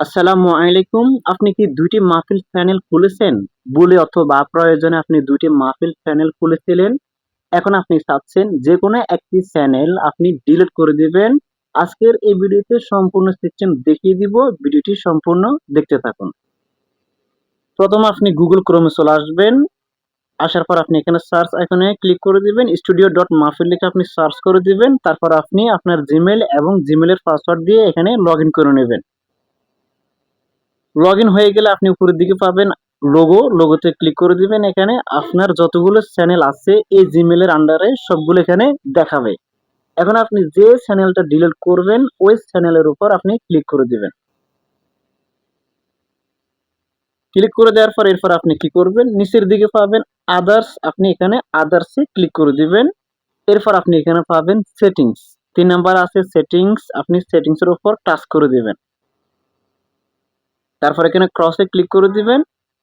আসসালামু আলাইকুম। আপনি কি দুইটি মাহফিল চ্যানেল খুলেছেন? বলে অথবা প্রয়োজনে আপনি দুইটি মাহফিল চ্যানেল খুলেছিলেন? এখন আপনি চাচ্ছেন যে কোনো একটি চ্যানেল আপনি ডিলিট করে দিবেন। আজকের এই ভিডিওতে সম্পূর্ণ সিস্টেম দেখিয়ে দিব। ভিডিওটি সম্পূর্ণ দেখতে থাকুন। প্রথম আপনি গুগল ক্রোমে চলে আসবেন। আসার পর আপনি এখানে সার্চ আইকনে ক্লিক করে দিবেন। স্টুডিও ডট মাহফিল লিখে আপনি সার্চ করে দিবেন। তারপর আপনি আপনার জিমেল এবং জিমেলের পাসওয়ার্ড দিয়ে এখানে লগ করে নেবেন। লগ হয়ে গেলে আপনি উপরের দিকে পাবেন লোগো লোগোতে ক্লিক করে দিবেন এখানে। আপনার যতগুলো চ্যানেল আছে, এই জিমেলের আন্ডারে সবগুলো এখানে দেখাবে। এখন আপনি যে চ্যানেলটা ডিলিট করবেন, ওই চ্যানেলের উপর আপনি ক্লিক করে দিবেন। ক্লিক করে দেওয়ার পর এরপর আপনি কি করবেন? নিচের দিকে পাবেন আদার্স আপনি এখানে আদার্সে ক্লিক করে দিবেন। এরপর আপনি এখানে পাবেন সেটিংস তিন নাম্বার আছে সেটিংস আপনি সেটিংসের উপর টাচ করে দিবেন। তারপর এখানে ক্রসে ক্লিক করে দিবেন।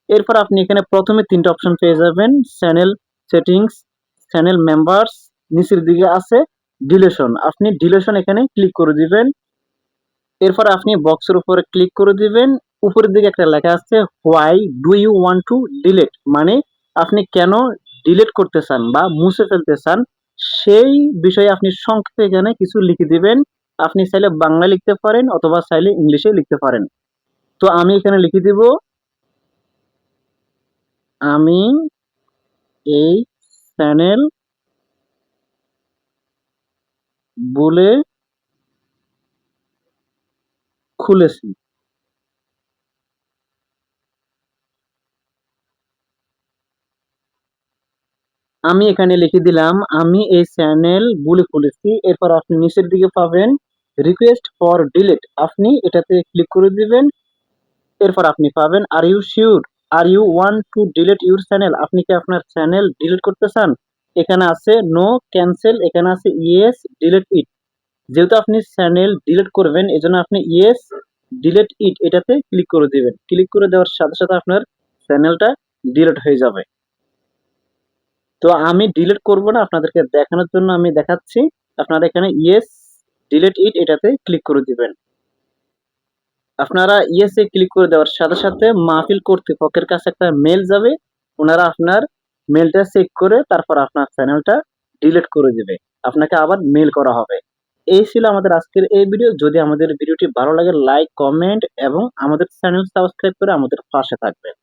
এরপর আপনি এখানে প্রথমে তিনটা অপশন পেয়ে যাবেন। চ্যানেল সেটিংস চ্যানেল মেম্বার্স নিচের দিকে আছে ডিলেশন আপনি ডিলেশন এখানে ক্লিক করে দিবেন। এরপর আপনি বক্সের উপরে ক্লিক করে দিবেন। উপরের দিকে একটা লেখা আছে why do you want to delete মানে আপনি কেন ডিলেট করতে চান বা মুছে ফেলতে চান, সেই বিষয়ে আপনি সংক্ষেপে এখানে কিছু লিখে দিবেন। আপনি চাইলে বাংলা লিখতে পারেন অথবা চাইলে ইংলিশে লিখতে পারেন। তো আমি এখানে লিখে দিব, আমি এই চ্যানেল বলে খুলেছি। আমি এখানে লিখে দিলাম, আমি এই চ্যানেল বলে খুলেছি, এরপর আপনি নিচের দিকে পাবেন রিকোয়েস্ট ফর ডিলিট আপনি এটাতে ক্লিক করে দিবেন এরপর আপনি পাবেন are you sure are you want to delete your channel আপনি কি আপনার চ্যানেল ডিলিট করতে চান? এখানে আছে নো ক্যান্সেল এখানে আছে ইয়েস ডিলিট ইট যেহেতু আপনি চ্যানেল ডিলিট করবেন, এজন্য আপনি ইয়েস ডিলিট ইট এটাতে ক্লিক করে দিবেন। ক্লিক করে দেওয়ার সাথে সাথে আপনার চ্যানেলটা ডিলিট হয়ে যাবে। তো আমি ডিলিট করব না, আপনাদেরকে দেখানোর জন্য আমি দেখাচ্ছি। আপনারা এখানে ইয়েস ডিলিট ইট এটাতে ক্লিক করে দিবেন। আপনারা ইয়েসে ক্লিক করে দেওয়ার সাথে সাথে মাহফিল কর্তৃপক্ষের কাছে একটা মেল যাবে। ওনারা আপনার মেলটা চেক করে তারপর আপনার চ্যানেলটা ডিলিট করে দেবে। আপনাকে আবার মেল করা হবে। এই ছিল আমাদের আজকের এই ভিডিও যদি আমাদের ভিডিওটি ভালো লাগে লাইক কমেন্ট এবং আমাদের চ্যানেল সাবস্ক্রাইব করে আমাদের পাশে থাকবেন।